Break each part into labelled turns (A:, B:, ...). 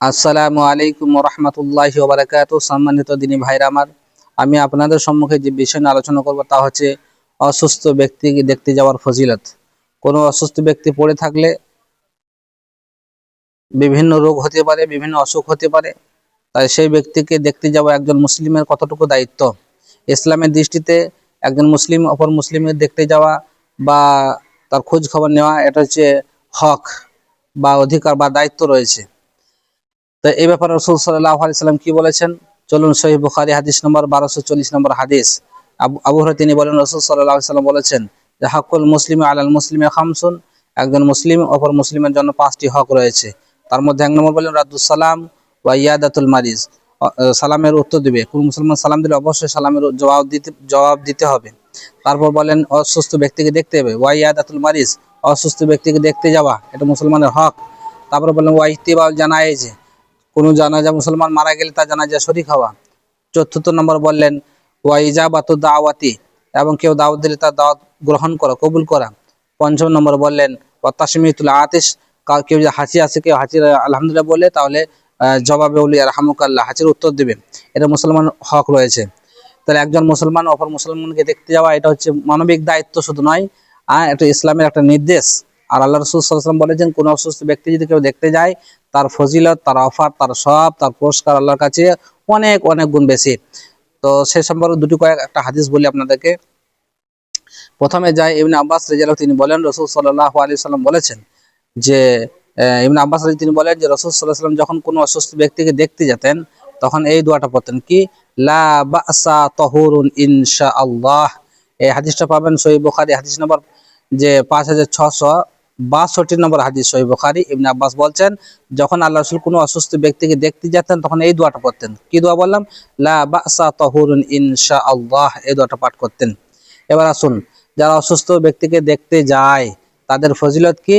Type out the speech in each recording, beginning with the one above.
A: আসসালামু আলাইকুম রহমতুল্লাহ ওবরাকাত সম্মানিত দিনী ভাইরা আমার, আমি আপনাদের সম্মুখে যে বিষয় নিয়ে আলোচনা করব তা হচ্ছে অসুস্থ ব্যক্তিকে দেখতে যাওয়ার ফজিলত। কোনো অসুস্থ ব্যক্তি পড়ে থাকলে বিভিন্ন রোগ হতে পারে, বিভিন্ন অসুখ হতে পারে। তাই সেই ব্যক্তিকে দেখতে যাওয়া একজন মুসলিমের কতটুকু দায়িত্ব? ইসলামের দৃষ্টিতে একজন মুসলিম, অপর মুসলিমের দেখতে যাওয়া বা তার খোঁজ খবর নেওয়া, এটা হচ্ছে হক। বা অধিকার বা দায়িত্ব রয়েছে। তো এই ব্যাপারে রসুল সাল্লাহ আলাইসাল্লাম কি বলেছেন? চলুন সহি বুখারি হাদিস নম্বর বারোশো চল্লিশ নম্বর হাদিস। আবু আবু তিনি বলেন, রসুল সাল্লাহ সাল্লাম বলেছেন, যে হাকুল মুসলিম আলাল মুসলিমে খামসুন, একজন মুসলিম অপর মুসলিমের জন্য পাঁচটি হক রয়েছে। তার মধ্যে এক নম্বর বলেন রাদুসালাম ওয়া ইয়াদাতুল মারিজ। সালামের উত্তর দিবে। কোন মুসলমান সালাম দিলে অবশ্যই সালামের জবাব দিতে জবাব দিতে হবে। তারপর বলেন, অসুস্থ ব্যক্তিকে দেখতে হবে। ওয়া ইয়াদাতুল মারিজ, অসুস্থ ব্যক্তিকে দেখতে যাওয়া, এটা মুসলমানের হক। তারপর বলেন ওয়া ইতিবাল জানায়েজ, কোনো জানাজা মুসলমান মারা গেলে তার জানাজা শরিক হওয়া। চতুর্থ নম্বর বললেন ওয়া ইজাবাতু দাওয়াতি, এবং কেউ দাওয়াত দিলে তার দাওয়াত গ্রহণ করা, কবুল করা। পঞ্চম নম্বর বললেন আতিশ কা- কেউ যদি হাসি আসে, কেউ হাসির আলহামদুলিল্লাহ বলে, তাহলে জবাবে উলি রাহমুকাল্লাহ হাসির উত্তর দিবে এটা মুসলমান হক রয়েছে। তাহলে একজন মুসলমান অপর মুসলমানকে দেখতে যাওয়া, এটা হচ্ছে মানবিক দায়িত্ব শুধু নয় আর এটা ইসলামের একটা নির্দেশ। আর আল্লাহ রসুল সাল্লাম বলেছেন, কোন অসুস্থ ব্যক্তি যদি কেউ দেখতে যায়, তার ফজিলত, তার অফার, তার সব তার পুরস্কার আল্লাহর কাছে অনেক অনেক গুণ বেশি। তো সে সম্পর্কে দুটি কয়েক একটা হাদিস বলি আপনাদেরকে। প্রথমে যায় ইবনে আব্বাস রেজাল তিনি বলেন, রসুল সাল্লাহ আলী সাল্লাম বলেছেন যে ইবনে আব্বাস তিনি বলেন যে, রসুল সাল্লাহ সাল্লাম যখন কোনো অসুস্থ ব্যক্তিকে দেখতে যেতেন তখন এই দোয়াটা পড়তেন কি? লা ইনশা আল্লাহ এই হাদিসটা পাবেন সহি বুখারি, হাদিস নম্বর যে পাঁচ হাজার ছশো বাষট্টি নম্বর হাদিস সহি বুখারি। ইবনে আব্বাস বলছেন, যখন আল্লাহ রসুল কোনো অসুস্থ ব্যক্তিকে দেখতে যেতেন, তখন এই দোয়াটা পড়তেন। কি দোয়া বললাম? লা বাসা তহুরুন ইনশা আল্লাহ এই দোয়াটা পাঠ করতেন। এবার আসুন, যারা অসুস্থ ব্যক্তিকে দেখতে যায়, তাদের ফজিলত কি?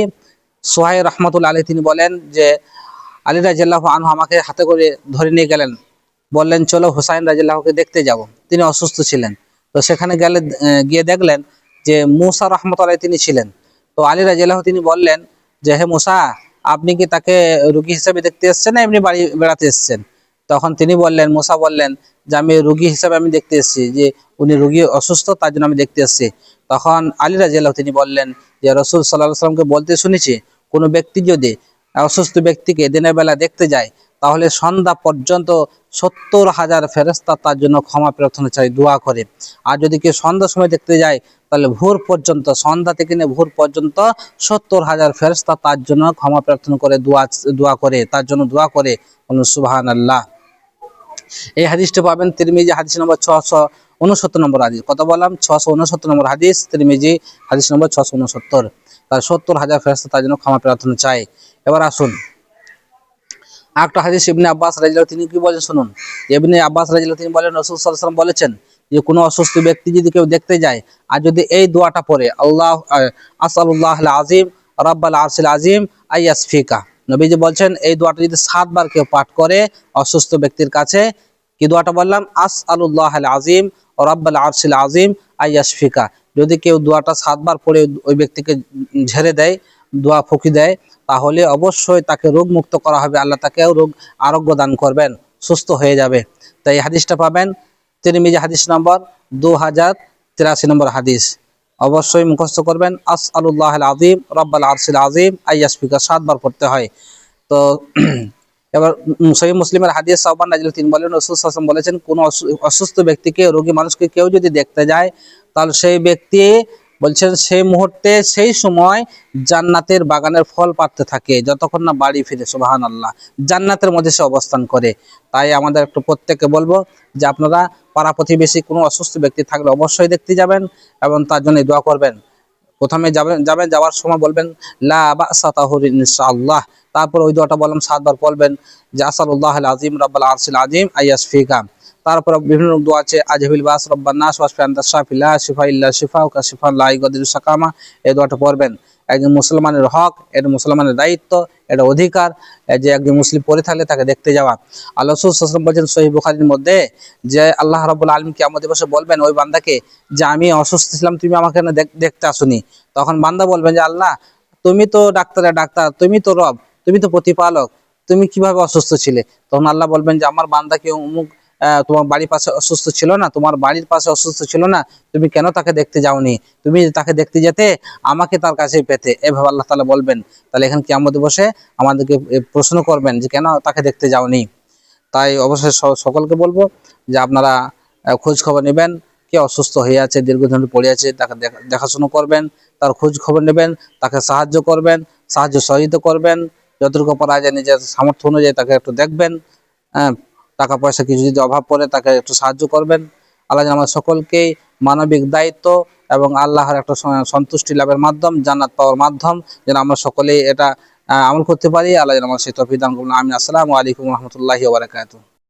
A: সোহাই রহমতুল আলী তিনি বলেন যে আলী রাজিয়াল্লাহ আনহু আমাকে হাতে করে ধরে নিয়ে গেলেন। বললেন, চলো হুসাইন রাজিয়াল্লাহকে দেখতে যাব। তিনি অসুস্থ ছিলেন। তো সেখানে গেলে গিয়ে দেখলেন যে মুসা রহমত আলাই তিনি ছিলেন। তো আলী রাজিয়াল্লাহ তিনি বললেন যে, হে মুসা, আপনি কি তাকে রুগী হিসেবে দেখতে এসছেন না এমনি বাড়ি বেড়াতে এসছেন? তখন তিনি বললেন, মুসা বললেন যে, আমি রুগী হিসেবে আমি দেখতে এসেছি, যে উনি রুগী অসুস্থ, তার জন্য আমি দেখতে এসেছি। তখন আলী রাজিয়াল্লাহ তিনি বললেন যে, রসুল সাল্লাহ সাল্লামকে বলতে শুনেছি, কোনো ব্যক্তি যদি অসুস্থ ব্যক্তিকে দিনের বেলা দেখতে যায়, তাহলে সন্ধ্যা পর্যন্ত সত্তর হাজার ফেরেস্তা তার জন্য ক্ষমা প্রার্থনা চাই, দোয়া করে। আর যদি কেউ সন্ধ্যার সময় দেখতে যায়, তাহলে ভোর পর্যন্ত, সন্ধ্যা থেকে নিয়ে ভোর পর্যন্ত সত্তর হাজার ফেরেস্তা তার জন্য ক্ষমা প্রার্থনা করে, দোয়া দোয়া করে, তার জন্য দোয়া করে। সুবাহান আল্লাহ এই হাদিসটা পাবেন তিরমিজি, হাদিস নম্বর ছশো উনসত্তর নম্বর হাদিস। কত বললাম? ছশো উনসত্তর নম্বর হাদিস, তিরমিজি, হাদিস নম্বর ছশো উনসত্তর। তার সত্তর হাজার ফেরস্তা তার জন্য ক্ষমা প্রার্থনা চাই। এবার আসুন। একটা হাদিস ইবনে আব্বাস রাজিল তিনি কি বলেন শুনুন? ইবনে আব্বাস রাজিল তিনি বলেন, রসুল সাল্লাম বলেছেন যে, কোনো অসুস্থ ব্যক্তি যদি কেউ দেখতে যায়, আর যদি এই দোয়াটা পড়ে, আল্লাহ আসাল্লাহ আজিম রব্বাল আরসিল আজিম আইয়াসফিকা। নবীজি বলছেন, এই দোয়াটা যদি সাতবার কেউ পাঠ করে অসুস্থ ব্যক্তির কাছে, কি দোয়াটা বললাম? আস আলুল্লাহ আজিম রব্বাল আরসিল আজিম আইয়াসফিকা। যদি কেউ দোয়াটা সাতবার পড়ে ওই ব্যক্তিকে ঝেড়ে দেয় দোয়া ফুকি দেয়, তাহলে অবশ্যই তাকে রোগ মুক্ত করা হবে। আল্লাহ তাকেও রোগ আরোগ্য দান করবেন, সুস্থ হয়ে যাবে। তাই হাদিসটা পাবেন তিনি তিরমিজি হাদিস নম্বর দু হাজার তিরাশি নম্বর হাদিস। অবশ্যই মুখস্থ করবেন আস আলুল্লাহ আজিম রব্বাল আরসিল আজিম আইয়াসফিকা সাতবার পড়তে হয়। তো এবার সহিহ মুসলিমের হাদিস সাহবান নাজিল তিনি বলেন, রসুল সাসম বলেছেন, কোনো অসু- অসুস্থ ব্যক্তিকে, রোগী মানুষকে কেউ যদি দেখতে যায়, তাহলে সেই ব্যক্তি বলছেন, সেই মুহূর্তে, সেই সময় জান্নাতের বাগানের ফল পাড়তে থাকে, যতক্ষণ না বাড়ি ফিরে সুবাহান আল্লাহ জান্নাতের মধ্যে সে অবস্থান করে। তাই আমাদের একটু প্রত্যেককে বলব যে, আপনারা পাড়া প্রতিবেশী, কোনো অসুস্থ ব্যক্তি থাকলে অবশ্যই দেখতে যাবেন এবং তার জন্য দোয়া করবেন। প্রথমে যাবেন যাবেন, যাওয়ার সময় বলবেন, লা তারপর ওই দোয়াটা বললাম, সাতবার বলবেন যে আসালুল্লাহ আজিম রাব্বাল আরসিল আজিম আইয়াস ফিকা তারপর বিভিন্ন দোয়া আছে আজহিল বাস, রব্বান নাস শাফিলা শিফা ইল্লা শিফা ও কাশিফা লাই গদির সাকামা। এই দোয়াটা পড়বেন। একজন মুসলমানের হক, এটা মুসলমানের দায়িত্ব, এটা অধিকার যে একজন মুসলিম পড়ে থাকলে তাকে দেখতে যাওয়া। আল্লাহ রসুল বলছেন সহি বুখারির মধ্যে যে আল্লাহ রব্বুল আলম কি আমাদের বসে বলবেন, ওই বান্দাকে যে আমি অসুস্থ ছিলাম, তুমি আমাকে দেখতে আসুনি। তখন বান্দা বলবেন যে, আল্লাহ, তুমি তো ডাক্তারের ডাক্তার, তুমি তো রব, তুমি তো প্রতিপালক, তুমি কীভাবে অসুস্থ ছিলে? তখন আল্লাহ বলবেন যে, আমার বান্দাকে অমুক তোমার বাড়ির পাশে অসুস্থ ছিল না, তোমার বাড়ির পাশে অসুস্থ ছিল না, তুমি কেন তাকে দেখতে যাওনি? তুমি তাকে দেখতে যেতে আমাকে তার কাছে পেতে। এভাবে আল্লাহ তাআলা বলবেন। তাহলে এখানে কি আমাদের বসে আমাদেরকে প্রশ্ন করবেন যে কেন তাকে দেখতে যাওনি? তাই অবশ্যই সকলকে বলব যে আপনারা খোঁজ খবর নেবেন, কে অসুস্থ হয়ে আছে, দীর্ঘদিন পড়ে আছে, তাকে দেখা- দেখাশোনা করবেন, তার খোঁজ খবর নেবেন, তাকে সাহায্য করবেন, সাহায্য সহযোগিতা করবেন, যতটুকু পারা যায় নিজের সামর্থ্য অনুযায়ী তাকে একটু দেখবেন হ্যাঁ। টাকা পয়সা কিছু যদি অভাব পড়ে তাকে একটু সাহায্য করবেন। আল্লাহ যেন আমাদের সকলকেই মানবিক দায়িত্ব এবং আল্লাহর একটা সন্তুষ্টি লাভের মাধ্যম, জান্নাত পাওয়ার মাধ্যম যেন আমরা সকলেই এটা আমল করতে পারি। আল্লাহ যেন আমার সেই তফিদান আমি আসসালামু আলাইকুম রহমতুল্লাহি ওবরাকাতুহ